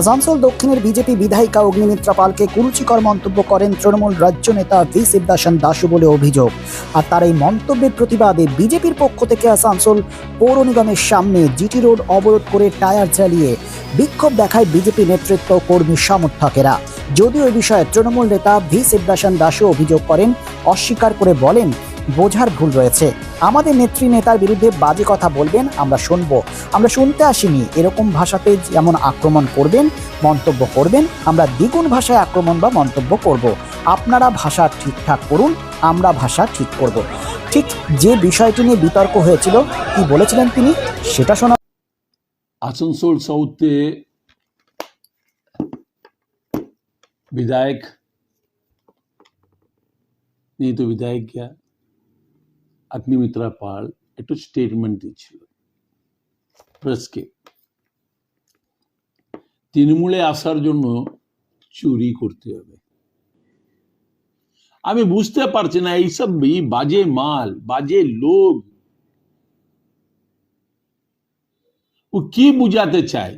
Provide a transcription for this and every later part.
আসানসোল দক্ষিণের বিজেপি বিধায়িকা অগ্নিমিত্রা পালকে কুরুচিকর মন্তব্য করেন তৃণমূল রাজ্য নেতা ভি শিবদাসন দাসু বলে অভিযোগ। আর তার এই মন্তব্যের প্রতিবাদে বিজেপির পক্ষ থেকে আসানসোল পৌর নিগমের সামনে জিটি রোড অবরোধ করে টায়ার জ্বালিয়ে বিক্ষোভ দেখায় বিজেপি নেতৃত্ব কর্মী সমর্থকেরা। যদিও এ বিষয়ে তৃণমূল নেতা ভি শিবদাসন দাসু অভিযোগ করেন, অস্বীকার করে বলেন বোঝার ভুল রয়েছে আমাদের নেত্রী নেতার বিরুদ্ধে বাজে কথা বলবেন আমরা শুনবো আমরা শুনতে আসিনি এরকম ভাষাতে যেমন আক্রমণ করবেন মন্তব্য করবেন আমরা দ্বিগুণ ভাষায় আক্রমণ বা মন্তব্য করব আপনারা ভাষা ঠিকঠাক করুন আমরা ভাষা ঠিক করব ঠিক যে বিষয়টি নিয়ে বিতর্ক হয়েছিল কি বলেছিলেন তিনি সেটা শোনা आसनसोल साउथ के विधायक नहीं तो विधायक क्या অগ্নিমিত্রা পাল একটু স্টেটমেন্ট দিচ্ছিল প্রেসকে তৃণমূলে আসার জন্য চুরি করতে হবে। আমি বুঝতে পারছি না এইসব বাজে মাল, বাজে লোক ও কি বুঝাতে চায়?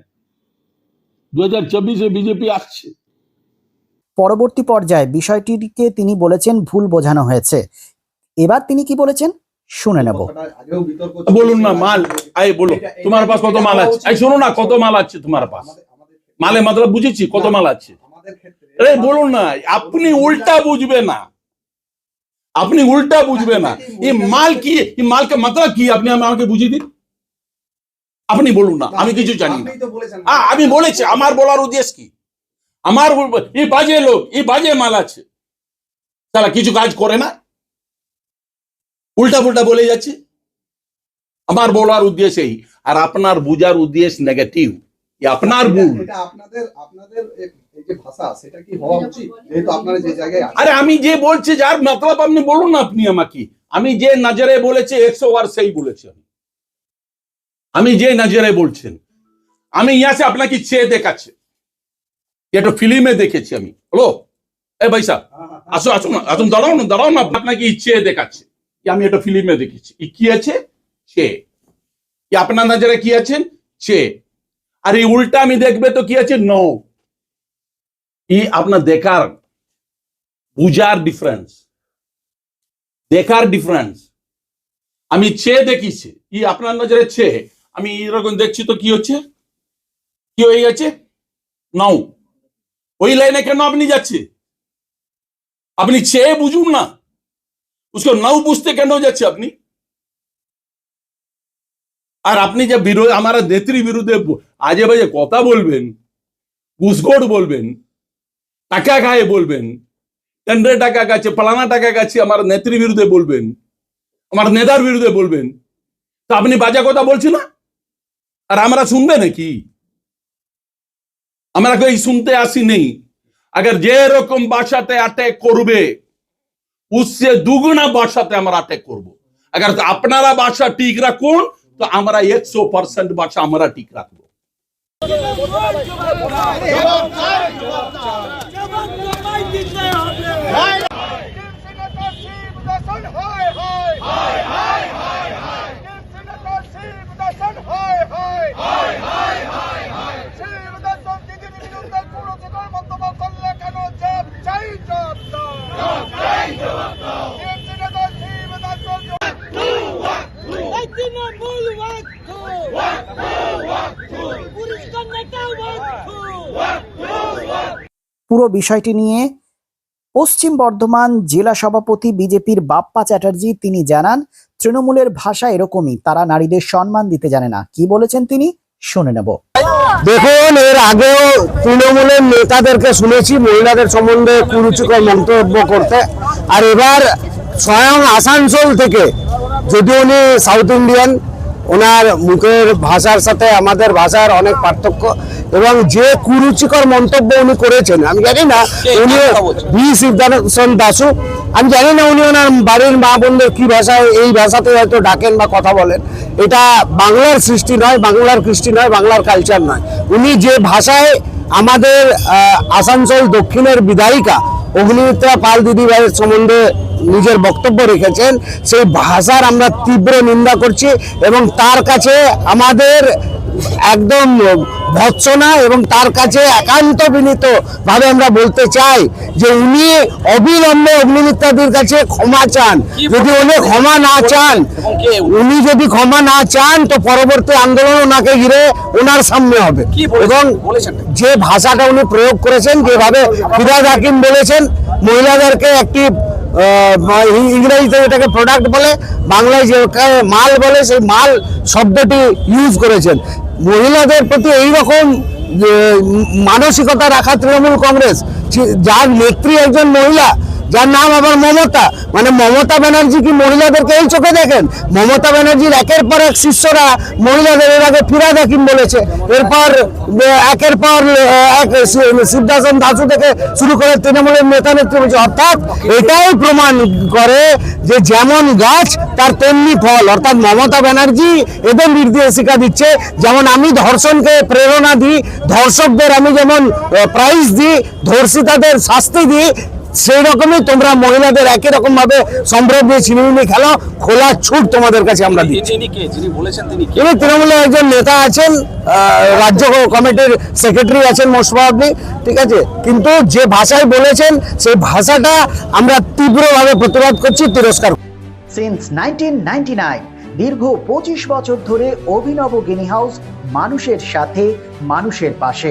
দু হাজার চব্বিশে বিজেপি আসছে। পরবর্তী পর্যায়ে বিষয়টিকে তিনি বলেছেন, ভুল বোঝানো হয়েছে। এবার তিনি কি বলেছেন? শুনে নেব। বলুন না মাল আই বলো তোমার পাস কত মাল আছে? আই শোনো না কত মাল আছে তোমার পাশ মালে মতলব বুঝেছি কত মাল আছে? আরে বলুন না আপনি উল্টা বুঝবে না। আপনি উল্টা বুঝবে না। এই মাল কি এই মালকে মতলব কি? আপনি আমাকে বুঝিয়ে দিন। আপনি বলুন না আমি কিছু জানি না। হ্যাঁ আমি বলেছি আমার বলার উদ্দেশ্য কি? আমার বল- এই বাজে লোক এই বাজে মাল আছে। তারা কিছু কাজ করে না। উল্টা পুল্টা বলে যাচ্ছে। আমার বলার উদ্দেশ্য এই আর আপনার বুঝার উদ্দেশ্য নেগেটিভ আপনার ভুল। আপনাদের আপনাদের এই যে ভাষা সেটা কি হওয়া উচিত? যেহেতু আপনারা যে জায়গায় আরে আমি যে বলছি যার মতলব আপনি বলুন না আপনি আমাকে। আমি যে নজরে বলেছি একশো বার সেই বলেছি আমি। আমি যে নজরে বলছেন আমি ইয়াসে আপনাকে চেয়ে দেখাচ্ছি। এটা ফিল্মে দেখেছি আমি। হলো? এ ভাই সাহেব হ্যাঁ, হ্যাঁ, আসো আসুন আসুন দাঁড়াও না দাঁড়াও না আপনাকে ইচ্ছে দেখাচ্ছে। আমি এটা ফিল্মে দেখেছি। কি আছে? সে। আপনার নজরে কি আছেন সে। আর এই উল্টা আমি দেখবে তো কি আছে? নো ই আপনার দেখার, বুঝার ডিফারেন্স দেখার ডিফারেন্স আমি ছে দেখিছি। ই আপনার নজরে ছে আমি এরকম দেখছি তো কি হচ্ছে? কি হয়ে গেছে? নাও ওই লাইনে কেন আপনি যাচ্ছে আপনি চেয়ে বুঝুন না। उसको নাও বুঝতে কেন যাচ্ছে আপনি আর আপনি যে বিরোধী আমার নেত্রী বিরুদ্ধে ব- আজে বাজে কথা বলবেন ঘুষঘোট বলবেন টাকা খায় বলবেন টেন্ডার টাকা গাছে ফলানা টাকা গাছে আমার নেত্রী বিরুদ্ধে বলবেন আমার নেতার বিরুদ্ধে বলবেন তা আপনি বাজে কথা বলছি না আর আমরা শুনবে নাকি আমরা কেউ শুনতে আসি নেই अगर যে রকম বাসাতে অ্যাটাক করবে उससे দুগুনা বাসাতে আমরা অ্যাটাক করব अगर আপনারা বাসা ঠিক রাখুন তো আমরা একশো পার্সেন্ট বাসা আমরা ঠিক রাখবো তৃণমূল পুরো বিষয়টি নিয়ে পশ্চিম বর্ধমান জেলা সভাপতি বিজেপির বাপ্পা চ্যাটার্জি তিনি জানান, তৃণমূলের ভাষা এরকমই, তারা নারীদের সম্মান দিতে জানে না। কি বলেছেন তিনি? শুনে নেব। দেখুন, এর আগেও তৃণমূলের নেতাদেরকে শুনেছি, মহিলাদের সম্বন্ধে কুরুচিকর মন্তব্য করতে। আর এবার স্বয়ং আসানসোল থেকে, যদি উনি সাউথ ইন্ডিয়ান ওনার মুখের ভাষার সাথে আমাদের ভাষার অনেক পার্থক্য এবং যে কুরুচিকর মন্তব্য উনি করেছেন আমি জানি না উনি ভি সিদ্ধার্থন দাসু আমি জানি না উনি ওনার বাড়ির মা বোনদের কি ভাষায় এই ভাষাতে হয়তো ডাকেন বা কথা বলেন। এটা বাংলার সৃষ্টি নয় বাংলার কৃষ্টি নয় বাংলার কালচার নয়। উনি যে ভাষায় আমাদের আসানসোল দক্ষিণের বিধায়িকা অগ্নিমিত্রা পাল দিদিভাইয়ের সম্বন্ধে নিজের বক্তব্য রেখেছেন, সেই ভাষার আমরা তীব্র নিন্দা করছি এবং তার কাছে আমাদের একদম ভৎসনা এবং তার কাছে একান্ত বিনীত ভাবে আমরা বলতে চাই যে উনি অবিলম্বে অগ্নিমিত্রাদির কাছে ক্ষমা চান। যদি উনি ক্ষমা না চান উনি যদি ক্ষমা না চান তো পরবর্তী আন্দোলন ওনাকে ঘিরে ওনার সামনে হবে। এবং যে ভাষাটা উনি প্রয়োগ করেছেন যেভাবে ফিরাজ হাকিম বলেছেন মহিলাদেরকে একটি ইংরেজিতে এটাকে প্রোডাক্ট বলে বাংলায় যে মাল বলে সেই মাল শব্দটি ইউজ করেছেন। মহিলাদের প্রতি এইরকম রকম মানসিকতা রাখা তৃণমূল কংগ্রেস যার নেত্রী একজন মহিলা যার নাম আবার মমতা। মানে মমতা ব্যানার্জি কি মহিলাদেরকে এই চোখে দেখেন? মমতা ব্যানার্জির একের পর এক শিষ্যরা মহিলাদের এর আগে ফিরাদ হাকিম বলেছে। এরপর একের পর এক সিদ্ধাসন দাসু থেকে শুরু করে তৃণমূলের নেতা নেত্রী বলছে, অর্থাৎ এটাই প্রমাণ করে যে যেমন গাছ, তার তেমনি ফল। অর্থাৎ মমতা ব্যানার্জি এদের নির্দেশিকা দিচ্ছে, যেমন আমি ধর্ষণকে প্রেরণা দিই, ধর্ষকদের আমি যেমন প্রাইজ দিই, ধর্ষিতাদের শাস্তি দিই সেই রকমই তোমরা মহিলাদের একই রকম ভাবে সম্ভ্রম দিয়ে ছিনিমিনি খেলো খোলা ছুট তোমাদের কাছে আমরা দিই যিনি কে যিনি বলেছেন তিনি কে? তৃণমূলের একজন নেতা আছেন রাজ্য কমিটির সেক্রেটারি আছেন মোস্ট প্রবাবলি ঠিক আছে? কিন্তু যে ভাষায় বলেছেন সেই ভাষাটা আমরা তীব্রভাবে প্রতিবাদ করছি তিরস্কার সিন্স নাইনটিন দীর্ঘ পঁচিশ বছর ধরে অভিনব গিনি হাউস মানুষের সাথে মানুষের পাশে।